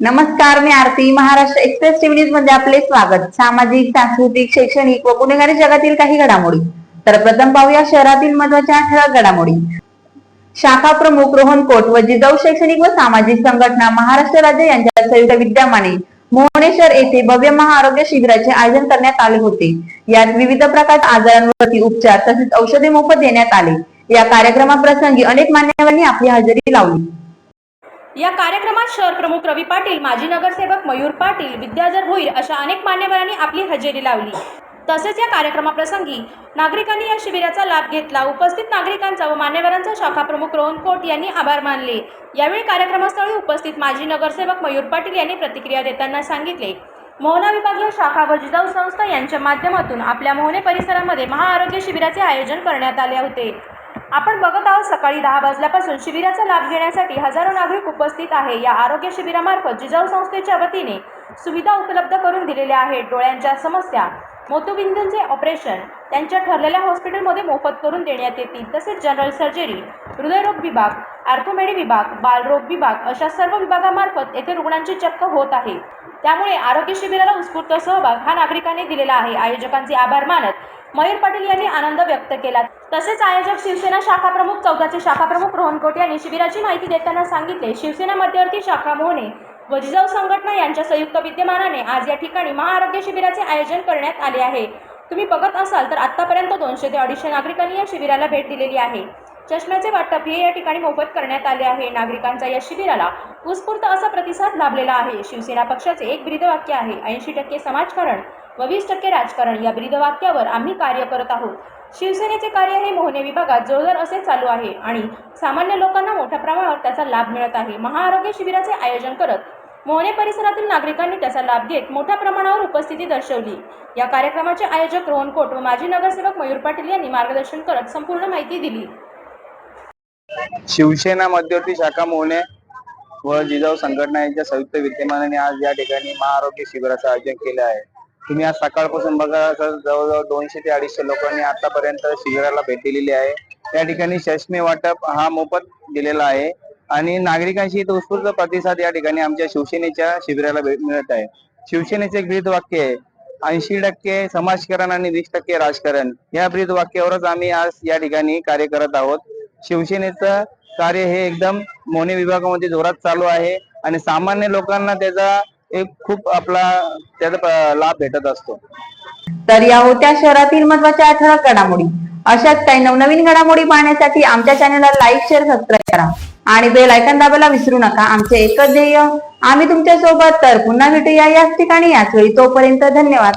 नमस्कार मी Aarti. Maharashtra express TV न्यूजमध्ये आपले स्वागत. सामाजिक सांस्कृतिक शैक्षणिक व गुन्हेगारी जगातील काही घडामोडी. तर प्रथम पाहूया शहरातील महत्त्वाच्या ठळक घडामोडी. शाखा प्रमुख रोहन कोट व जिजाऊ शैक्षणिक व सामाजिक संघटना महाराष्ट्र राज्य यांच्या संयुक्त विद्यमाने मोहनेश्वर येथे भव्य महाआरोग्य शिबिराचे आयोजन करण्यात आले होते. यात विविध प्रकारच्या आजारांवरती उपचार तसेच औषधे मोफत देण्यात आले. या कार्यक्रमाप्रसंगी अनेक मान्यवरांनी आपली हजेरी लावली. या कार्यक्रमात शहर प्रमुख रवी पाटील माजी नगरसेवक मयूर पाटील विद्याधर भोईर अशा अनेक मान्यवरांनी आपली हजेरी लावली. तसेच या कार्यक्रमाप्रसंगी नागरिकांनी या शिबिराचा लाभ घेतला. उपस्थित नागरिकांचा व मान्यवरांचा शाखा प्रमुख रोहन कोट यांनी आभार मानले. यावेळी कार्यक्रमस्थळी उपस्थित माजी नगरसेवक मयूर पाटील यांनी प्रतिक्रिया देताना सांगितले. मोहना विभागीय शाखा व जिजाऊ संस्था यांच्या माध्यमातून आपल्या मोहने परिसरामध्ये महाआरोग्य शिबिराचे आयोजन करण्यात आले होते. आपण बघत आहोत सकाळी दहा वाजल्यापासून शिबिराचा लाभ घेण्यासाठी हजारो नागरिक उपस्थित आहे. या आरोग्य शिबिरामार्फत जिजाऊ संस्थेच्या वतीने सुविधा उपलब्ध करून दिलेल्या आहेत. डोळ्यांच्या समस्या मोतुबिंदूंचे ऑपरेशन त्यांच्या ठरलेल्या हॉस्पिटलमध्ये मोफत करून देण्यात येतील. तसेच जनरल सर्जरी हृदयरोग विभाग आर्थोमेडी विभाग बालरोग विभाग अशा सर्व विभागामार्फत येथे रुग्णांची चक्क होत आहे. त्यामुळे आरोग्य शिबिराला उत्स्फूर्त सहभाग हा नागरिकांनी दिलेला आहे. आयोजकांचे आभार मानत मयूर पाटील यांनी आनंद व्यक्त केला. तसेच आयोजक शिवसेना शाखा प्रमुख चौदाचे शाखा प्रमुख रोहन कोट यांनी शिबिराची माहिती देताना सांगितले शिवसेना मध्यवर्ती शाखा मोहने व जिजाऊ संघटना यांच्या संयुक्त विद्यमानाने आज या ठिकाणी महाआरोग्य शिबिराचे आयोजन करण्यात आले आहे. तुम्ही बघत असाल तर आतापर्यंत दोनशे ते अडीचशे नागरिकांनी या शिबिराला भेट दिलेली आहे. चष्म्याचे वाटप हे या ठिकाणी मोफत करण्यात आले आहे. नागरिकांचा या शिबिराला उत्स्फूर्त असा प्रतिसाद लाभलेला आहे. शिवसेना पक्षाचे एक ब्रीदवाक्य आहे. ऐंशी टक्के समाजकारण व वीस टक्के राजकारण या ब्रीदवाक्यावर आम्ही कार्य करत आहोत. शिवसेनेचे कार्य हे मोहने विभागात जोरदार असे चालू आहे आणि सामान्य लोकांना मोठ्या प्रमाणावर त्याचा लाभ मिळत आहे. महाआरोग्य शिबिराचे आयोजन करत मोहने परिसरातील नागरिकांनी त्याचा लाभ घेत मोठ्या प्रमाणावर उपस्थिती दर्शवली. या कार्यक्रमाचे आयोजक रोहन कोट व माजी नगरसेवक मयूर पाटील यांनी मार्गदर्शन करत संपूर्ण माहिती दिली. शिवसेना मध्यवर्ती शाखा मोहने व जिजाऊ संघटना यांच्या संयुक्त विद्यमानाने आज या ठिकाणी महाआरोग्य शिबिराचं आयोजन केलं आहे. तुम्ही आज सकाळपासून बघा तर जवळजवळ दोनशे ते अडीचशे लोकांनी आतापर्यंत शिबिराला भेट दिलेली आहे. या ठिकाणी चष्मे वाटप हा मोफत दिलेला आहे आणि नागरिकांशी उत्स्फूर्त प्रतिसाद या ठिकाणी आमच्या शिवसेनेच्या शिबिराला भेट मिळत आहे. शिवसेनेचे एक ब्रीद वाक्य आहे ऐंशी टक्के समाजकारण आणि वीस टक्के राजकारण. या ब्रीद वाक्यावरच आम्ही आज या ठिकाणी कार्य करत आहोत. शिवसेनेचं कार्य हे एकदम मोने विभागामध्ये जोरात चालू आहे आणि सामान्य लोकांना त्याचा एक खूप आपला त्याचा लाभ भेटत असतो. तर या होत्या शहरातील महत्त्वाच्या ठळक घडामोडी. अशाच काही नवनवीन घडामोडी पाहण्यासाठी आमच्या चॅनलला लाईक शेअर सबस्क्राईब करा. आणि बेल आयकॉन दाबायला विसरू नका. आमचे एकच ध्येय आम्ही तुमच्यासोबत तर पुन्हा भेटूया याच ठिकाणी. याच वेळी तोपर्यंत धन्यवाद.